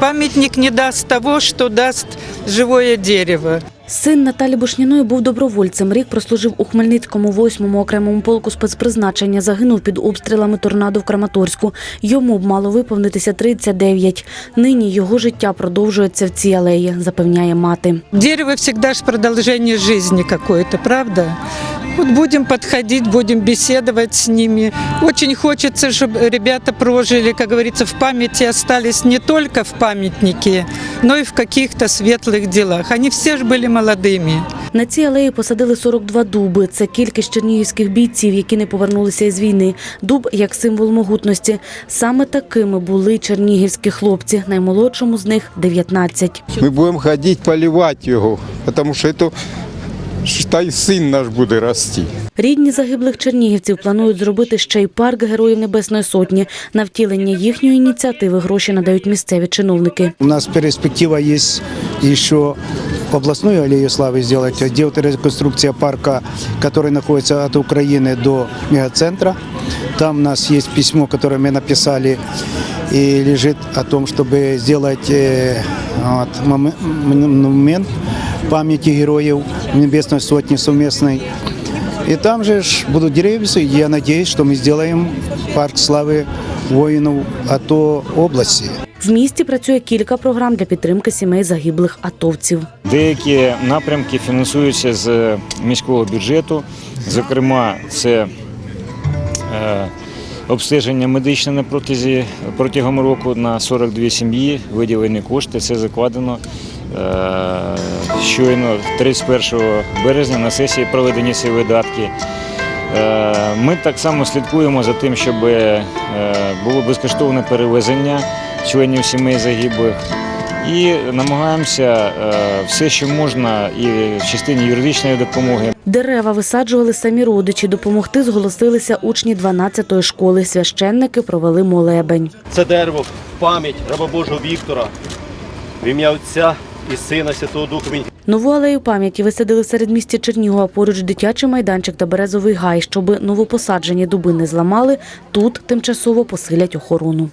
Памятник не даст того, что даст живое дерево. Син Наталі Бушніної був добровольцем. Рік прослужив у Хмельницькому 8-му окремому полку спецпризначення. Загинув під обстрілами торнадо в Краматорську. Йому б мало виповнитися 39. Нині його життя продовжується в цій алеї, запевняє мати. Дерево всегда же продолжение жизни какое-то, правда? Вот будем подходить, будем беседовать с ними. Очень хочется, чтобы ребята прожили, как говорится, в памяти остались не только в памятнике, но и в каких-то светлых делах. Они все же были молодыми. На цій алеї посадили 42 дуби. Це кількість чернігівських бійців, які не повернулися із війни. Дуб як символ могутності. Саме такими були чернігівські хлопці. Наймолодшому з них 19. Ми будемо ходити поливати його, тому що це та й син наш буде рости. Рідні загиблих чернігівців планують зробити ще й парк Героїв Небесної Сотні. На втілення їхньої ініціативи гроші надають місцеві чиновники. У нас перспектива есть еще областную аллею славы сделать, сделать реконструкция парка, который находится от Украины до мегацентра. Там у нас есть письмо, которое мы написали и лежит о том, чтобы сделать э, вот, монумент памяти героев Небесной Сотни совместной. И там же будут деревья, и я надеюсь, что мы сделаем парк славы воинов АТО области. В місті працює кілька програм для підтримки сімей загиблих атовців. Деякі напрямки фінансуються з міського бюджету. Зокрема, це е, обстеження медичне на протязі протягом року на 42 сім'ї, виділені кошти. Це закладено е, щойно 31 березня на сесії проведені ці видатки. Е, Ми так само слідкуємо за тим, щоб е, було безкоштовне перевезення членів сімей загиблих. І намагаємося е, все, що можна, і в частині юридичної допомоги. Дерева висаджували самі родичі. Допомогти зголосилися учні 12-ї школи. Священники провели молебень. Це дерево пам'ять раба Божого Віктора, в ім'я Отця і Сина Святого Духа. Нову алею пам'яті висадили в середмісті Чернігова. Поруч дитячий майданчик та березовий гай. Щоби новопосаджені дуби не зламали, тут тимчасово посилять охорону.